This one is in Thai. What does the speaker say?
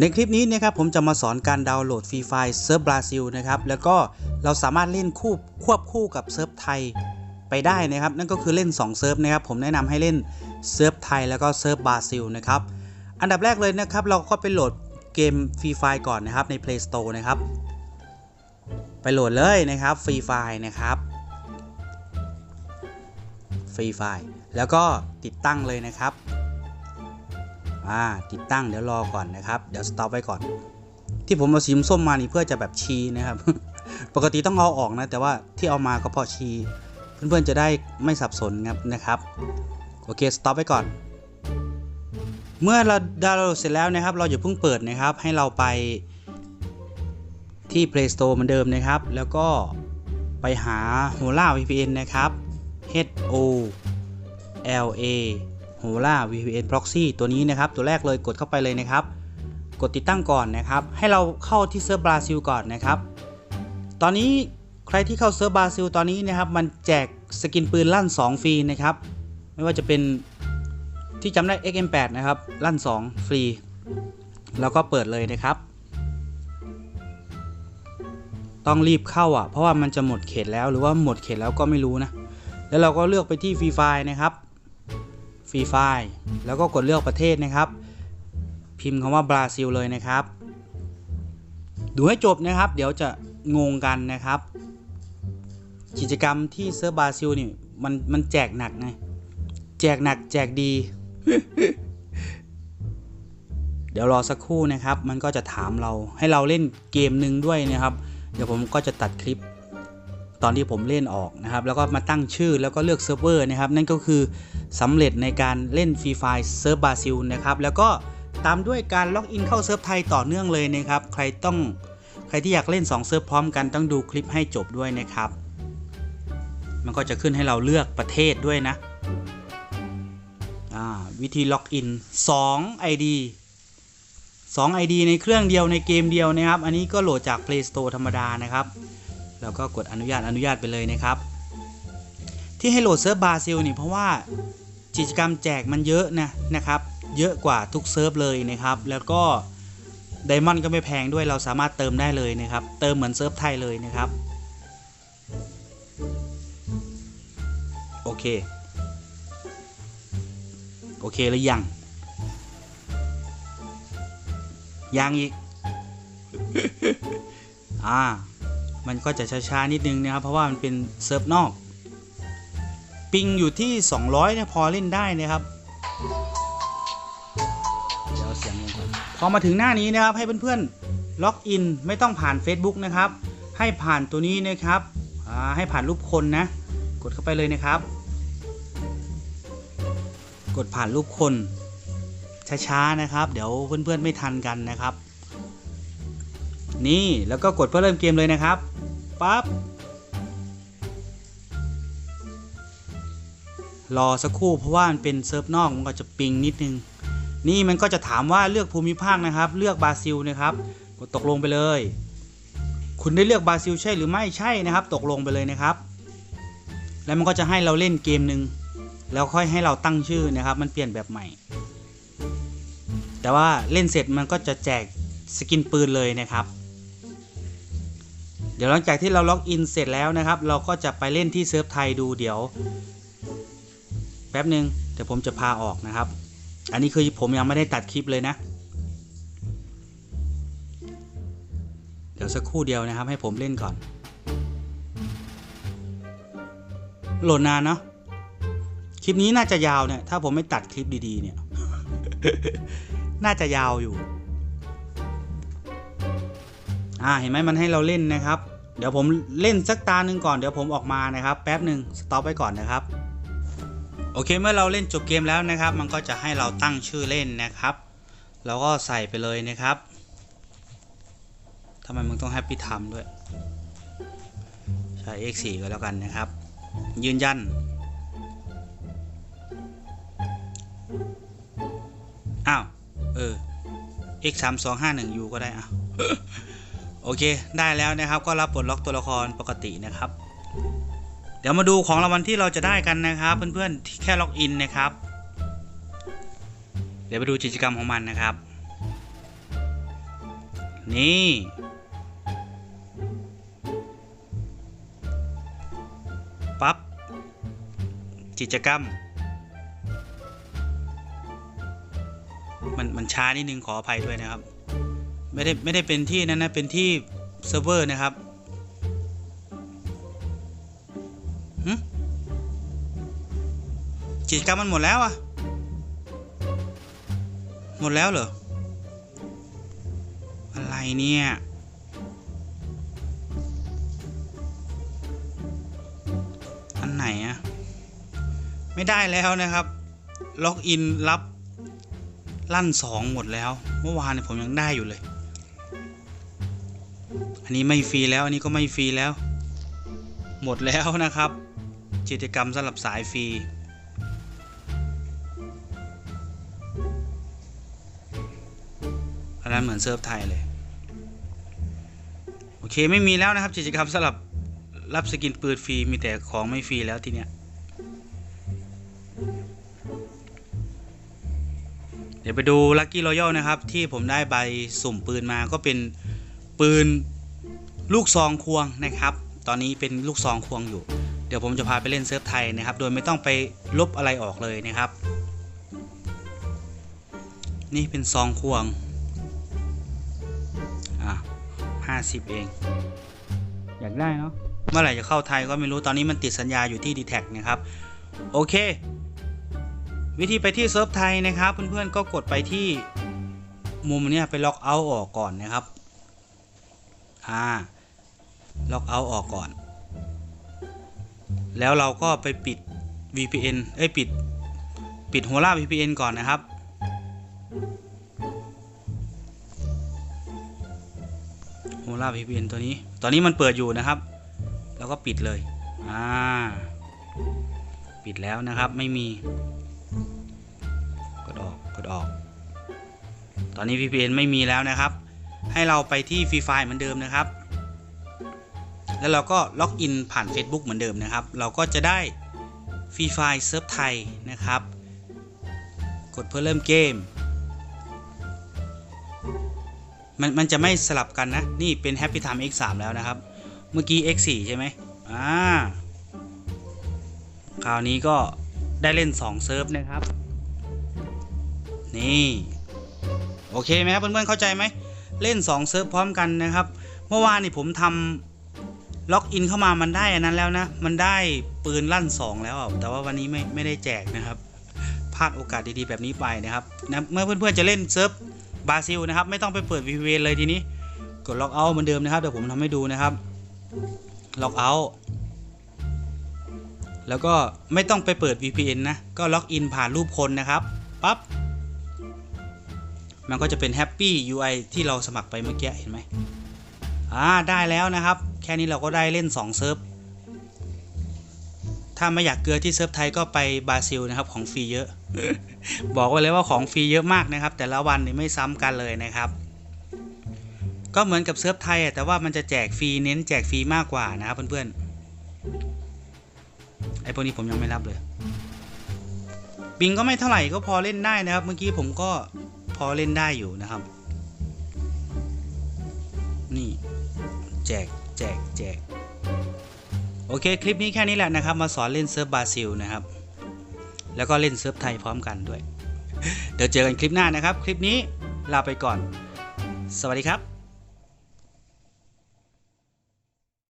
ในคลิปนี้นะครับผมจะมาสอนการดาวน์โหลดฟรีไฟล์เซิร์ฟบราซิลนะครับแล้วก็เราสามารถเล่นคู่ควบคู่กับเซิร์ฟไทยไปได้นะครับ นั่นก็คือเล่น2เซิร์ฟนะครับผมแนะนำให้เล่นเซิร์ฟไทยแล้วก็เซิร์ฟบราซิลนะครับอันดับแรกเลยนะครับเราก็ไปโหลดเกมฟรีไฟล์ก่อนนะครับใน Play Store นะครับไปโหลดเลยนะครับฟรีไฟล์นะครับฟรีไฟล์แล้วก็ติดตั้งเลยนะครับ อ่าติดตั้งเดี๋ยวรอก่อนนะครับ เดี๋ยวสต็อปไว้ก่อน ที่ผมเอาสีส้มมานี่เพื่อจะแบบชี้นะครับ ปกติต้องเอาออกนะ แต่ว่าที่เอามาก็เพราะชีเพื่อนๆจะได้ไม่สับสนครับนะครับโอเคสต็อปไว้ก่อน เมื่อเราดาวน์โหลดเสร็จแล้วนะครับ เราอย่าเพิ่งเปิดนะครับ ให้เราไปที่ Play Store เหมือนเดิมนะครับ แล้วก็ไปหา Hola VPN นะครับ H O L A Hola VPN Proxy ตัวนี้นะครับ ตัวแรกเลยกดเข้าไปเลยนะครับ กดติดตั้งก่อนนะครับ ให้เราเข้าที่เซิร์ฟบราซิลก่อนนะครับ ตอนนี้ใครที่เข้าเซิร์ฟบราซิลตอนนี้นะครับ มันแจกสกินปืนลั่น 2 ฟรีนะครับ ไม่ว่าจะเป็นที่จำได้ XM8 นะครับ ลั่น 2 ฟรี แล้วก็เปิดเลยนะครับ ต้องรีบเข้าอะ เพราะว่ามันจะหมดเขตแล้วหรือว่าหมดเขตแล้วก็ไม่รู้นะ แล้วเราก็เลือกไปที่ฟรีไฟนะครับ ฟรีไฟล์แล้วก็กดเลือกประเทศนะครับ พิมพ์คำว่าบราซิลเลยนะครับ ดูให้จบนะครับ เดี๋ยวจะงงกันนะครับ กิจกรรมที่เซิร์ฟบราซิลนี่มันมันแจกหนักไงแจกหนักแจกดี เดี๋ยวรอสักครู่นะครับ มันก็จะถามเราให้เราเล่นเกมหนึ่งด้วยนะครับ เดี๋ยวผมก็จะตัดคลิป ตอนที่ผมเล่นออกนะครับ แล้วก็มาตั้งชื่อแล้วก็เลือกเซิร์ฟเวอร์นะครับ นั่นก็คือสำเร็จในการเล่นฟรีไฟเซิร์ฟบราซิลนะครับ แล้วก็ตามด้วยการล็อกอินเข้าเซิร์ฟไทยต่อเนื่องเลยนะครับ ใครต้องใครที่อยากเล่น 2 เซิร์ฟพร้อมกันต้องดูคลิปให้จบด้วยนะครับ มันก็จะขึ้นให้เราเลือกประเทศด้วยนะ วิธีล็อกอิน 2 ID 2 ID ในเครื่องเดียวในเกมเดียวนะครับ อันนี้ก็โหลดจาก Play Store ธรรมดานะครับ แล้วก็กดอนุญาตอนุญาตไปเลยนะครับ ที่ให้โหลดเซิร์ฟบราซิลนี่เพราะว่ากิจกรรมแจกมันเยอะนะนะครับ เยอะกว่าทุกเซิร์ฟเลยนะครับ แล้วก็ไดมอนด์ก็ไม่แพงด้วยเราสามารถเติมได้เลยนะครับ เติมเหมือนเซิร์ฟไทยเลยนะครับ โอเค โอเคหรือยัง ยังอีก อ่า มันก็จะช้าๆนิดนึงนะครับ เพราะว่ามันเป็นเซิร์ฟนอก ปิงอยู่ที่ 200เนี่ยพอเล่นได้นะครับเดี๋ยวเสียงลงก่อนพอมาถึงหน้านี้นะครับให้เพื่อนๆล็อกอินไม่ต้องผ่าน Facebook นะครับ ให้ผ่านตัวนี้นะครับให้ผ่านรูปคนนะ กดเข้าไปเลยนะครับ กดผ่านรูปคนช้าๆนะครับ เดี๋ยวเพื่อนๆไม่ทันกันนะครับ นี่แล้วก็กดเพื่อเริ่มเกมเลยนะครับ ปั๊บรอสักครู่เพราะว่ามันเป็นเซิร์ฟนอกมันก็จะปิงนิดนึง นี่มันก็จะถามว่าเลือกภูมิภาคนะครับ เลือกบราซิลนะครับกดตกลงไปเลย คุณได้เลือกบราซิลใช่หรือไม่ใช่นะครับ ตกลงไปเลยนะครับ แล้วมันก็จะให้เราเล่นเกมหนึ่งแล้วค่อยให้เราตั้งชื่อนะครับ มันเปลี่ยนแบบใหม่ แต่ว่าเล่นเสร็จมันก็จะแจกสกินปืนเลยนะครับ เดี๋ยวหลังจากที่เราล็อกอินเสร็จแล้วนะครับ เราก็จะไปเล่นที่เซิร์ฟไทยดูเดี๋ยว แป๊บหนึ่งเดี๋ยวผมจะพาออกนะครับ อันนี้คือผมยังไม่ได้ตัดคลิปเลยนะ เดี๋ยวสักครู่เดียวนะครับให้ผมเล่นก่อน โหลดนานเนาะคลิปนี้น่าจะยาวเนี่ย ถ้าผมไม่ตัดคลิปดีๆเนี่ย น่าจะยาวอยู่ อ่าเห็นไหมมันให้เราเล่นนะครับ เดี๋ยวผมเล่นสักตาหนึ่งก่อนเดี๋ยวผมออกมานะครับแป๊บหนึ่งสต็อปไว้ก่อนนะครับโอเคเมื่อเราเล่นจบเกมแล้วนะครับ มันก็จะให้เราตั้งชื่อเล่นนะครับเราก็ใส่ไปเลยนะครับทำไมมึงต้องแฮปปี้ทำด้วย ใช้ x4 ก็แล้วกันนะครับ ยืนยันอ้าวเออ x 3 2 5 1 u ก็ได้อะ โอเค ได้แล้วนะครับ ก็รับปลดล็อกตัวละครปกตินะครับ เดี๋ยวมาดูของรางวัลที่เราจะได้กันนะครับ เพื่อนๆที่แค่ล็อกอินนะครับ เดี๋ยวไปดูกิจกรรมของมันนะครับ นี่ปั๊บกิจกรรม มันมันช้านิดนึงขออภัยด้วยนะครับ ไม่ได้ไม่ได้เป็นที่นั้นนะเป็นที่เซิร์ฟเวอร์นะครับหึกิจกรรมมันหมดแล้วอะหมดแล้วเหรอ อะไรเนี่ย อันไหนอะไม่ได้แล้วนะครับ ล็อกอินรับลั่นสองหมดแล้ว เมื่อวานเนี่ยผมยังได้อยู่เลย อันนี้ไม่ฟรีแล้วอันนี้ก็ไม่ฟรีแล้ว หมดแล้วนะครับ กิจกรรมสำหรับสายฟรีอันนั้นเหมือนเซิร์ฟไทยเลย โอเคไม่มีแล้วนะครับกิจกรรมสำหรับรับสกินปืนฟรีมีแต่ของไม่ฟรีแล้วทีเนี้ยเดี๋ยวไปดูลั c กี้รอยัลนะครับ ที่ผมได้ใบสุ่มปืนมาก็เป็น ปืนลูกซองควงนะครับ ตอนนี้เป็นลูกซองควงอยู่ เดี๋ยวผมจะพาไปเล่นเซิร์ฟไทยนะครับ โดยไม่ต้องไปลบอะไรออกเลยนะครับ นี่เป็นซองควงอะห้าสิบเอง อยากได้เนาะเมื่อไหร่จะเข้าไทยก็ไม่รู้ตอนนี้มันติดสัญญาอยู่ที่ d t แทนะครับ โอเค วิธีไปที่เซิร์ฟไทยนะครับ เพื่อนๆก็กดไปที่มุมนี้ไปล็อกเอาท์ออกก่อนนะครับ อ่าล็อกเอาท์ออกก่อน แล้วเราก็ไปปิด VPN เอ้ยปิด ปิดหัวล่า VPN ก่อนนะครับ โฮล่า VPN ตัวนี้ ตอนนี้มันเปิดอยู่นะครับ แล้วก็ปิดเลย อ่า ปิดแล้วนะครับ ไม่มี กดออก กดออก ตอนนี้ VPN ไม่มีแล้วนะครับ ให้เราไปที่ Free Fire เหมือนเดิมนะครับ แล้วเราก็ล็อกอินผ่าน Facebook เหมือนเดิมนะครับ เราก็จะได้ Free Fire เซิร์ฟไทยนะครับ กดเพื่อเริ่มเกม มันมันจะไม่สลับกันนะ นี่เป็น Happy Time X3 แล้วนะครับ เมื่อกี้ X4 ใช่ไหมอ่า คราวนี้ก็ได้เล่น 2 เซิร์ฟนะครับ นี่ โอเคไหมครับเพื่อนๆเข้าใจไหม เล่น 2 เซิร์ฟพร้อมกันนะครับ เมื่อวานนี่ผมทำล็อกอินเข้ามามันได้อันนั้นแล้วนะ มันได้ปืนลั่น 2 แล้ว แต่ว่าวันนี้ไม่ไม่ได้แจกนะครับพลาดโอกาสดีๆแบบนี้ไปนะครับนะเมื่อเพื่อนๆจะเล่นเซิร์ฟบราซิลนะครับ ไม่ต้องไปเปิด VPN เลยทีนี้ กดล็อกเอาท์เหมือนเดิมนะครับเดี๋ยวผมทำให้ดูนะครับล็อกเอาท์แล้วก็ไม่ต้องไปเปิด VPN นะ ก็ล็อกอินผ่านรูปคนนะครับ ปั๊บ มันก็จะเป็น Happy UI ที่เราสมัครไปเมื่อกี้เห็นไหมอ่าได้แล้วนะครับ แค่นี้เราก็ได้เล่น 2 เซิร์ฟ ถ้าไม่อยากเกลือที่เซิร์ฟไทยก็ไปบราซิลนะครับของฟรีเยอะ บอกไว้เลยว่าของฟรีเยอะมากนะครับ แต่ละวันนี่ไม่ซ้ำกันเลยนะครับ ก็เหมือนกับเซิร์ฟไทยอะแต่ว่ามันจะแจกฟรีเน้นแจกฟรีมากกว่านะครับเพื่อนๆ ไอพวกนี้ผมยังไม่รับเลยปิงก็ไม่เท่าไหร่ก็พอเล่นได้นะครับ เมื่อกี้ผมก็ พอเล่นได้อยู่นะครับ นี่แจกแจกแจกโอเค คลิปนี้แค่นี้แหละนะครับ มาสอนเล่นเซิร์ฟบราซิลนะครับ แล้วก็เล่นเซิร์ฟไทยพร้อมกันด้วย เดี๋ยวเจอกันคลิปหน้านะครับ คลิปนี้ลาไปก่อน สวัสดีครับ